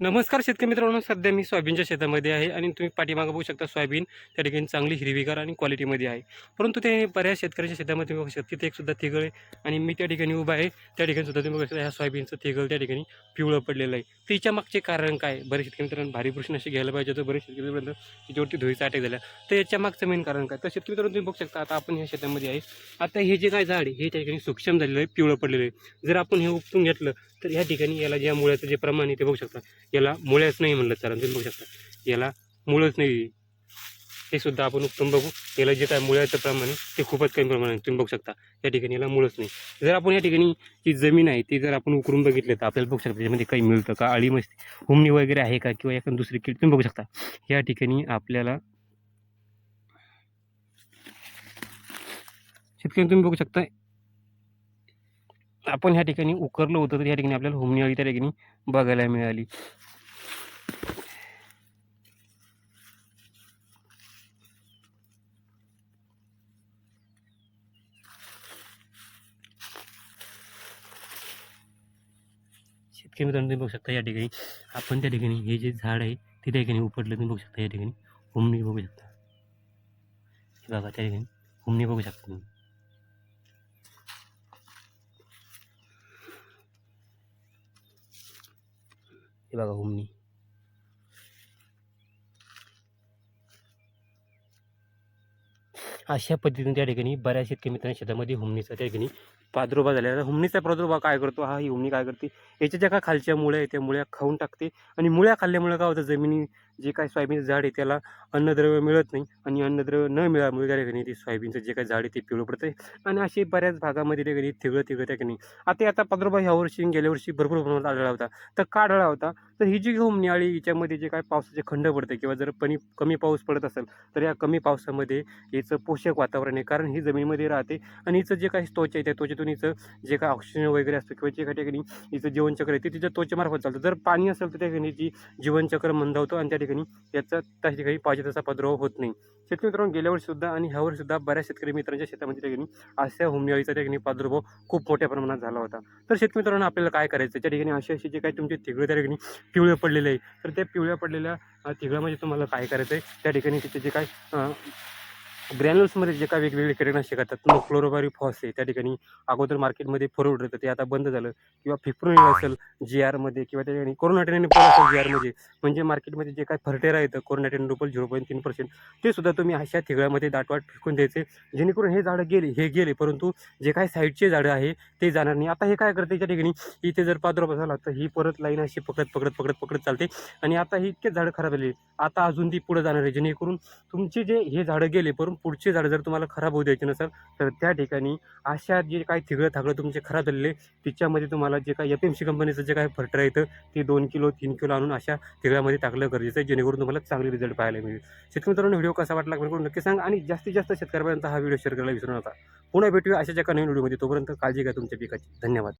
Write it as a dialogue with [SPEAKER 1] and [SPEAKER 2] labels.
[SPEAKER 1] नमस्कार शेतकरी मित्रांनो सध्या मी सोयाबीनच्या शेतामध्ये आहे आणि तुम्ही पाठीमागं बघू शकता सोयाबीन त्या ठिकाणी चांगली हिरवीगार आणि क्वालिटीमध्ये आहे. परंतु ते बऱ्याच शेतकऱ्याच्या शेतामध्ये बघू शकता तिथे एकसुद्धा तिघळ आहे आणि मी त्या ठिकाणी उभा आहे त्या ठिकाणी सुद्धा तुम्ही बघू शकता ह्या सोयाबीनचं तिघळ त्या ठिकाणी पिवळं पडलेलं आहे. तिच्या मागचे कारण काय? बरेच शेतकरी मित्रांनो भारी प्रश्न असे घ्यायला पाहिजे तर बरेच शेतकरी मित्रांनो त्याच्यावरती धुळीचा अटॅक झाला. तर याच्या मागचं मेन कारण काय? तर शेतकरी मित्रांनो तुम्ही बघू शकता आता आपण ह्या शेतामध्ये आहे. आता हे जे काय झाड आहे हे त्या ठिकाणी सूक्ष्म झालेलं आहे पिवळं पडलेलं आहे. जर आपण हे उपटून घेतलं तर ह्या ठिकाणी याला ज्या मुळ्याचं जे प्रमाण आहे ते बघू शकता. याला मुळ्याच नाही म्हणलं तर तुम्ही बघू शकता. याला मुळच नाही हे सुद्धा आपण उत्तम बघू. याला जे काय मुळ्याचं प्रमाण आहे ते खूपच कमी प्रमाण आहे. तुम्ही बघू शकता. या ठिकाणी याला मुळच नाही. जर आपण या ठिकाणी जी जमीन आहे ती जर आपण उकरून बघितलं तर आपल्याला बघू शकता त्याच्यामध्ये काही मिळतं का? अळी मस्ती हुमणी वगैरे आहे का? किंवा एखादी दुसरी कीड तुम्ही बघू शकता. या ठिकाणी आपल्याला शेतकरी तुम्ही बघू शकता आपण ह्या ठिकाणी उकरलं होतं तर या ठिकाणी आपल्याला हुमणी अळी त्या ठिकाणी बघायला मिळाली. शेतकरी मित्रांनो तुम्ही बघू शकता या ठिकाणी आपण त्या ठिकाणी हे जे झाड आहे ते त्या ठिकाणी उपटलं तुम्ही बघू शकता या ठिकाणी. होमणी बघू शकता. हे बघा त्या ठिकाणी होमणी बघू शकता तुम्ही. हे बघा हुमणी अशा पद्धतीने त्या ठिकाणी बऱ्याच शेतकरी मित्रांनी शेतामध्ये हुमणीचा त्या ठिकाणी प्रादुर्भाव झालेला हुमणीचा प्रादुर्भाव काय करतो? हा ही हुमणी काय करते? याच्या ज्या काय खालच्या मुळ्या आहेत त्या मुळ्या खाऊन टाकते. आणि मुळ्या खाल्ल्यामुळे काय होतं? जमिनी जे काय सोयाबीनचं झाड आहे त्याला अन्नद्रव्य मिळत नाही आणि अन्नद्रव्य न मिळाल्यामुळे त्या ठिकाणी ते सोयाबीनचं जे काही झाड आहे ते पिवळं पडतं आणि असे बऱ्याच भागामध्ये त्या ठिकाणी तिघळं तिघळं त्या ठिकाणी आता आता पंधरा ह्या वर्षी गेल्या वर्षी भरपूर प्रमाणात आढळला होता. तर का आढळला होता? तर ही जी हुमणी आळी याच्यामध्ये जे काय पावसाचे खंड पडते किंवा जर पणी कमी पाऊस पडत असेल तर या कमी पावसामध्ये याचं पोषक वातावरण आहे. कारण ही जमिनीमध्ये राहते आणि हिचं जे काही त्वचा आहे त्या त्वचेतून हिचं जे काय ऑक्सिजन वगैरे असतं किंवा जे काही ठिकाणी हिचं जीवनचक्र आहे ते तिच्या त्वचेमार्फत चालतं. जर पाणी असेल तर त्या ठिकाणी जी जीवनचक्र मंदवतो आणि त्या ठिकाणी याचा त्या ठिकाणी पाहिजे तसा प्रादुर्भाव होत नाही. शेतकरी मित्रांनो गेल्या वर्षीसुद्धा आणि ह्या वर्षीसुद्धा बऱ्याच शेतकरी मित्रांच्या शेतामध्ये त्या ठिकाणी अशा हुमणी त्या ठिकाणी प्रादुर्भाव खूप मोठ्या प्रमाणात झाला होता. तर शेतकरी मित्रांनो आपल्याला काय करायचं? त्या ठिकाणी असे असे जे काही तुमचे तिघळे त्या ठिकाणी पिवळे पडलेले आहे तर त्या पिवळ्या पडलेल्या अ, तिघळामध्ये तुम्हाला काय करायचं आहे त्या ठिकाणी तिथे जे काय ग्रॅन्युल्समध्ये जे काय वेगवेगळे कीटकनाशक येतात मग क्लोरोबारी फॉस आहे त्या ठिकाणी अगोदर मार्केटमध्ये फॉरवर्ड होतं ते आता बंद झालं. किंवा फिप्रोनिल असेल जी आरमध्ये किंवा त्या ठिकाणी कोरोनाटेन असेल जी आरमध्ये. म्हणजे मार्केटमध्ये जे काय फर्टेरा येतं कोरोनाटेन रुपल झिरो पॉईंट तीन पर्सेंट ते सुद्धा तुम्ही अशा थिगळ्यामध्ये दाटवाट फेकून द्यायचे. जेणेकरून हे झाडं गेले हे गेले परंतु जे काय साईडचे झाडं आहे ते जाणार नाही. आता हे काय करते त्या ठिकाणी इथे जर पादरो झाला तर ही परत लाईन अशी पकडत पकडत पकडत पकडत चालते. आणि आता ही इतकेच झाडं खराब झाली. आता अजून ती पुढे जाणार आहे. जेणेकरून तुमचे जे हे झाडं गेले परंतु पुढचे झाडं जर तुम्हाला खराब होऊ द्यायचे नसेल तर त्या ठिकाणी अशा जे काही थिगळं थागळं तुमचे खराब झालेले तिच्यामध्ये तुम्हाला जे काही एफ एम सी कंपनीचं जे काही फर्टर येतं ते दोन किलो तीन किलो आणून अशा तिघळ्यामध्ये टाकलं गरजेचं आहे जेणेकरून तुम्हाला चांगले रिझल्ट पाहायला मिळेल. शेतकरी मित्रांनो व्हिडिओ कसा वाटला करून नक्की सांगा आणि जास्तीत जास्त शेतकऱ्यापर्यंत हा व्हिडिओ शेअर करायला विसरू नका. पुन्हा भेटूया अशाच एका नवीन व्हिडिओमध्ये. तोपर्यंत काळजी घ्या तुमच्या पिकाची. धन्यवाद.